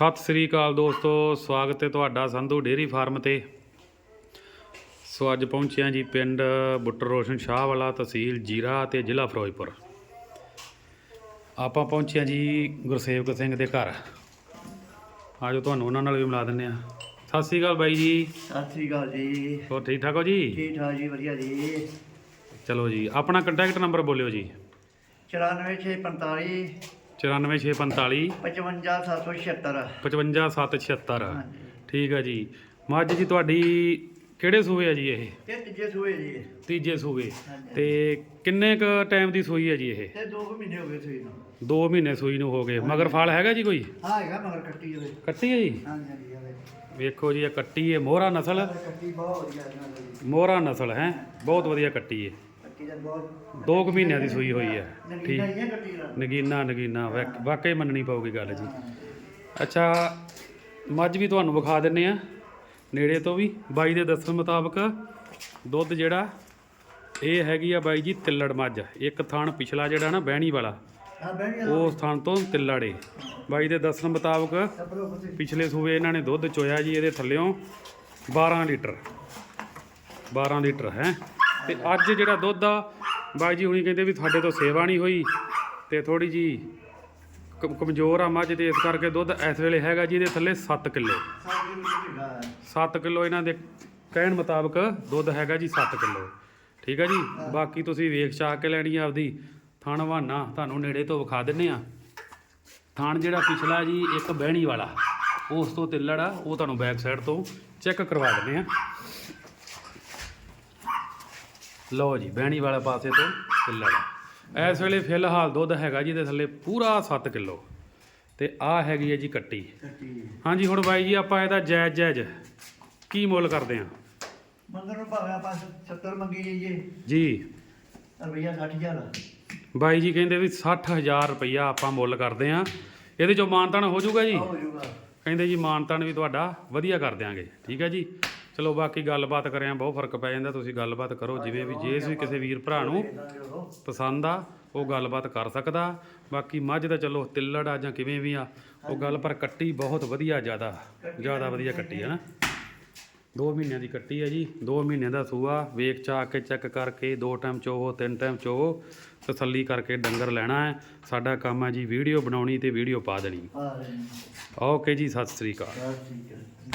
ਸਤਿ ਸ੍ਰੀ ਅਕਾਲ ਦੋਸਤੋ ਸਵਾਗਤ ਹੈ ਤੁਹਾਡਾ ਸੰਧੂ ਡੇਅਰੀ ਫਾਰਮ ਤੇ। ਸੋ ਅੱਜ ਪਹੁੰਚੇ ਹਾਂ ਜੀ ਪਿੰਡ ਬੁੱਟਰ ਰੋਸ਼ਨ ਸ਼ਾਹ ਵਾਲਾ ਤਹਿਸੀਲ ਜੀਰਾ ਤੇ ਜ਼ਿਲ੍ਹਾ ਫਿਰੋਜ਼ਪੁਰ। ਆਪਾਂ ਪਹੁੰਚੇ ਹਾਂ ਜੀ ਗੁਰਸੇਵਕ ਸਿੰਘ ਦੇ ਘਰ। ਆਜੋ ਤੁਹਾਨੂੰ ਉਹਨਾਂ ਨਾਲ ਵੀ ਮਿਲਾ ਦਿੰਨੇ ਆ ਸਤਿ ਸ੍ਰੀ ਅਕਾਲ ਬਾਈ ਜੀ। ਸਤਿ ਸ੍ਰੀ ਅਕਾਲ ਜੀ। ਹੋਰ ਠੀਕ ਠਾਕ ਹੋ ਜੀ? ਠੀਕ ਠਾਕ ਜੀ ਵਧੀਆ ਜੀ। ਚਲੋ ਜੀ ਆਪਣਾ ਕੰਟੈਕਟ ਨੰਬਰ ਬੋਲਿਓ ਜੀ। 94645 94645 55776 55776 ਹਾਂਜੀ। ਠੀਕ ਹੈ ਜੀ। ਮੱਝ ਜੀ ਤੁਹਾਡੀ ਕਿਹੜੇ ਸੂਏ ਆ ਜੀ ਇਹ? ਤੇ ਤੀਜੇ ਸੂਏ ਜੀ ਤੀਜੇ ਸੂਏ। ਤੇ ਕਿੰਨੇ ਕ ਟਾਈਮ ਦੀ ਸੂਈ ਹੈ ਜੀ ਇਹ? ਤੇ 2 ਮਹੀਨੇ ਹੋ ਗਏ ਸੂਈ ਨੂੰ। 2 ਮਹੀਨੇ ਸੂਈ ਨੂੰ ਹੋ ਗਏ। ਮਗਰ ਫਲ ਹੈਗਾ ਜੀ ਕੋਈ? ਹਾਂ ਹੈਗਾ ਮਗਰ ਕੱਟੀ ਹੋਵੇ ਕੱਟੀ ਹੈ ਜੀ? ਵੇਖੋ ਜੀ ਇਹ ਕੱਟੀ ਹੈ ਮੋਹਰਾ ਨਸਲ। ਕੱਟੀ ਬਹੁਤ ਵਧੀਆ ਇਹਨਾਂ ਦੀ ਮੋਹਰਾ ਨਸਲ ਹੈ? ਬਹੁਤ ਵਧੀਆ ਕੱਟੀ ਹੈ ਦਾ 2 ਮਹੀਨਿਆਂ ਦੀ ਸੂਈ ਹੋਈ ਹੈ ਠੀਕ। ਨਗੀਨਾ ਨਗੀਨਾ। ਵਾਕ- ਵਾਕਈ ਮੰਨਣੀ ਪਊਗੀ ਗੱਲ ਜੀ। ਅੱਛਾ ਮੱਝ ਵੀ ਤੁਹਾਨੂੰ ਵਿਖਾ ਦਿੰਨੇ ਆ। ਨੇੜੇ ਤੋਂ ਵੀ। ਬਾਈ ਦੇ ਦੱਸਣ ਮੁਤਾਬਕ ਦੁੱਧ ਜਿਹੜਾ ਇਹ ਹੈਗੀ ਆ ਬਾਈ ਜੀ ਤਿੱਲੜ ਮੱਝ। ਇੱਕ ਥਣ ਪਿਛਲਾ ਜਿਹੜਾ ਨਾ ਬਹਿਣੀ ਵਾਲਾ। ਹਾਂ ਬੈਣੀ ਉਸ ਥਣ ਤੋਂ ਤਿੱਲੜ। ਏ ਬਾਈ ਦੇ ਦੱਸਣ ਮੁਤਾਬਕ ਪਿਛਲੇ ਸੂਏ ਇਹਨਾਂ ਨੇ ਦੁੱਧ ਚੋਇਆ ਜੀ ਇਹਦੇ ਥੱਲਿਓਂ 12 ਲੀਟਰ। 12 ਲੀਟਰ ਹੈ। ਤੇ ਅੱਜ ਜਿਹੜਾ ਦੁੱਧ ਆ, ਬਾਈ ਜੀ ਹੁਣੀ ਕਹਿੰਦੇ ਵੀ ਤੁਹਾਡੇ ਤੋਂ ਸੇਵਾ ਨਹੀਂ ਹੋਈ ਤੇ ਥੋੜੀ ਜੀ ਕ- ਕਮਜ਼ੋਰ ਆ ਮੱਝ ਤੇ ਇਸ ਕਰਕੇ ਦੁੱਧ ਇਸ ਵੇਲੇ ਹੈਗਾ ਜੀ ਇਹਦੇ ਥੱਲੇ 7 ਕਿਲੋ। ਸਾਡੀ ਵੀ 7 ਕਿਲੋ ਇਹਨਾਂ ਦੇ ਕਹਿਣ ਮੁਤਾਬਕ ਦੁੱਧ ਹੈਗਾ ਜੀ 7 ਕਿਲੋ। ਠੀਕ ਹੈ ਜੀ? ਬਾਕੀ ਤੁਸੀਂ ਵੇਖ ਚਾਹ ਕੇ ਲੈਣੀ ਆ ਆਪਦੀ। ਥਣ ਵਾਨਾ ਤੁਹਾਨੂੰ ਨੇੜੇ ਤੋਂ ਵਿਖਾ ਦਿੰਨੇ ਆ। ਥਣ ਜਿਹੜਾ ਪਿਛਲਾ ਜੀ ਇੱਕ ਬਹਿਣੀ ਵਾਲਾ, ਉਸ ਤੋਂ ਤਿੱਲੜ ਆ, ਉਹ ਤੁਹਾਨੂੰ ਬੈਕ ਸਾਈਡ ਤੋਂ ਚੈੱਕ ਕਰਵਾ ਦਿੰਨੇ ਆ। ਲਓ ਜੀ ਬਹਿਣੀ ਵਾਲੇ ਪਾਸੇ ਤੋਂ ਤਿੱਲੜ ਆ। ਇਸ ਵੇਲੇ ਫਿਲਹਾਲ ਦੁੱਧ ਹੈਗਾ ਜੀ ਇਹਦੇ ਥੱਲੇ ਪੂਰਾ 7 ਕਿਲੋ। ਤੇ ਆ ਹੈਗੀ ਹੈ ਜੀ ਕੱਟੀ। ਹਾਂਜੀ ਹੁਣ ਬਾਈ ਜੀ ਆਪਾਂ ਇਹਦਾ ਜਾਇਜ਼ ਜਾਇਜ਼ ਕੀ ਮੁੱਲ ਕਰਦੇ ਆ ਮੰਗਰ ਨੂੰ ਭਾਵੇਂ ਆਪਾਂ 70 ਮੰਗੀ ਜਾਈਏ ਜੀ। ਰੁਪਈਆ 60000 ਬਾਈ ਜੀ ਕਹਿੰਦੇ ਵੀ 60000 ਰੁਪਈਆ ਆਪਾਂ ਮੁੱਲ ਕਰਦੇ ਆ ਇਹਦੇ ਚੋਂ ਮਾਨਤਾਨ ਹੋ ਜਾਊਗਾ ਜੀ? ਹੋ ਜਾਊਗਾ। ਕਹਿੰਦੇ ਜੀ ਮਾਨਤਾਨ ਵੀ ਤੁਹਾਡਾ ਵਧੀਆ ਕਰ ਦਿਆਂਗੇ। ਠੀਕ ਹੈ ਜੀ? ਚਲੋ ਬਾਕੀ ਗੱਲਬਾਤ ਕਰਿਆ ਬਹੁਤ ਫ਼ਰਕ ਪੈ ਜਾਂਦਾ ਤੁਸੀਂ ਗੱਲਬਾਤ ਕਰੋ ਜਿਵੇਂ ਵੀ ਜੇ ਵੀ ਕਿਸੇ ਵੀਰ ਭਰਾ ਨੂੰ ਪਸੰਦ ਆ ਉਹ ਗੱਲਬਾਤ ਕਰ ਸਕਦਾ। ਬਾਕੀ ਮੱਝ ਦਾ ਚਲੋ ਤਿੱਲੜ ਆ ਜਾਂ ਕਿਵੇਂ ਵੀ ਆ ਉਹ ਗੱਲ ਪਰ ਕੱਟੀ ਬਹੁਤ ਵਧੀਆ ਜ਼ਿਆਦਾ ਜ਼ਿਆਦਾ ਵਧੀਆ ਕੱਟੀ ਆ ਨਾ। 2 ਮਹੀਨਿਆਂ ਦੀ ਕੱਟੀ ਹੈ ਜੀ 2 ਮਹੀਨਿਆਂ ਦਾ ਸੂਆ ਵੇਖ ਚਾ ਕੇ ਚੈੱਕ ਕਰਕੇ ਦੋ ਟਾਈਮ ਚੋਵੋ ਤਿੰਨ ਟਾਈਮ ਚੋਵੋ ਤਸੱਲੀ ਕਰਕੇ ਡੰਗਰ ਲੈਣਾ ਹੈ। ਸਾਡਾ ਕੰਮ ਹੈ ਜੀ ਵੀਡੀਓ ਬਣਾਉਣੀ ਤੇ ਵੀਡੀਓ ਪਾ ਦੇਣੀ। ਓਕੇ ਜੀ ਸਤਿ ਸ੍ਰੀ ਅਕਾਲ। ਹੈ